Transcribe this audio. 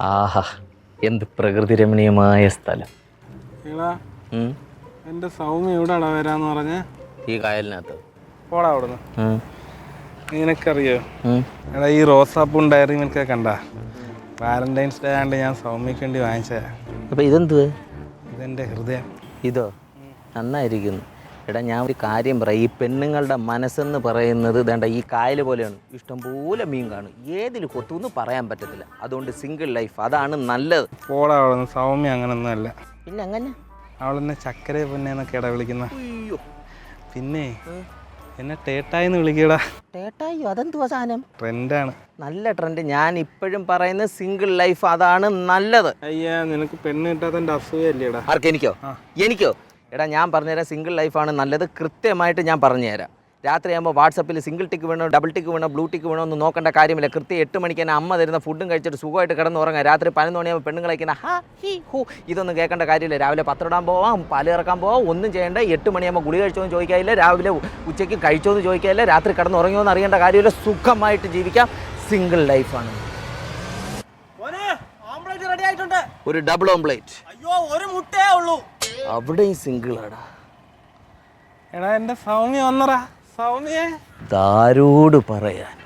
ആഹാ എന്ത് പ്രകൃതി രമണീയമായ സ്ഥലം ഉം. എന്റെ സൗമ്യ എവിടെയാടാ വരാന്ന് പറഞ്ഞ? ഈ കായലിനകത്ത്. പോടാ അവിടുന്ന്. ഉം. നിനക്കറിയോ? ഉം. എടാ ഈ റോസാപ്പും ഡയറി മിൽക്കൊക്കെ കണ്ട? വാലന്റൈൻസ് ഡേ ആണ്ട് ഞാൻ സൗമ്യക്ക് വേണ്ടി വാങ്ങിച്ചതാ. അപ്പൊ ഇതെന്ത് ഇതെന്റെ ഹൃദയം. ഇതോ? നന്നായിരിക്കുന്നു. എടാ ഞാൻ ഒരു കാര്യം പറയാം. ഈ പെണ്ണുങ്ങളുടെ മനസ്സെന്ന് പറയുന്നത് വേണ്ട ഈ കായൽ പോലെയാണ്. ഇഷ്ടംപോലെ മീൻ കാണും. ഏതിൽ കൊത്തുമെന്ന് പറയാൻ പറ്റത്തില്ല. അതുകൊണ്ട് സിംഗിൾ ലൈഫ് അതാണ് നല്ലത്. പോടാ അവിടുന്ന് സൗമ്യ അങ്ങനൊന്നും അല്ല. പിന്നെ അങ്ങനെ? അവളെന്നെ ചക്കര പൊന്നേന്നൊക്കെ ഇട വിളിക്കുന്ന. അയ്യോ. പിന്നെ എന്നെ ടേട്ടായി എന്ന് വിളിക്കടാ. ടേട്ടായോ? അതെന്തുവാ സാധനം? ട്രെൻഡാണ്. നല്ല ട്രെൻഡ്. ഞാൻ ഇപ്പോഴും പറയുന്ന സിംഗിൾ ലൈഫ് അതാണ് നല്ലത്. അയ്യാ നിനക്ക് പെണ്ണ് കിട്ടാത്തതിന്റെ അസൂയല്ലേടാ ആർക്ക് എനിക്കോ? എനിക്കോ? എടാ ഞാൻ പറഞ്ഞുതരാം സിംഗിൾ ലൈഫാണ് നല്ലത്. കൃത്യമായിട്ട് ഞാൻ പറഞ്ഞുതരാം. രാത്രിയാകുമ്പോൾ വാട്സപ്പിൽ സിംഗിൾ ടിക്ക് വേണോ ഡബിൾ ടിക്ക് വേണോ ബ്ലൂ ടിക്ക് വേണോ എന്ന് നോക്കേണ്ട കാര്യമില്ല. കൃത്യം എട്ട് മണിക്ക് തന്നെ അമ്മ തരുന്ന ഫുഡും കഴിച്ചിട്ട് സുഖമായിട്ട് കിടന്ന് ഉറങ്ങാം രാത്രി പതിനൊന്ന് മണിയാകുമ്പോൾ പെണ്ണുങ്ങൾ കഴിക്കുന്ന ഹാ ഹി ഹു ഇതൊന്നും കേൾക്കേണ്ട കാര്യമില്ല. രാവിലെ പത്രമിടാൻ പോവാം പാൽ ഇറക്കാൻ പോവാം ഒന്നും ചെയ്യേണ്ട. എട്ട് മണിയാകുമ്പോൾ ഗുളി കഴിച്ചോന്ന് ചോദിക്കാനില്ല. രാവിലെ ഉച്ചയ്ക്ക് കഴിച്ചോ എന്ന് ചോദിക്കാനില്ല. രാത്രി കിടന്ന് ഉറങ്ങിയോ എന്ന് അറിയേണ്ട കാര്യമില്ല. സുഖമായിട്ട് ജീവിക്കാം. സിംഗിൾ ലൈഫാണ് ഒരു ഡബിൾ ഓംപ്ലേറ്റ് അയ്യോ ഒരു മുട്ടേ ഉള്ളൂ. അവിടെയും സിംഗിളാടാ. എടാ എന്റെ സൗമ്യ വന്നറാ സൗമ്യേ. താരോട് പറയാൻ?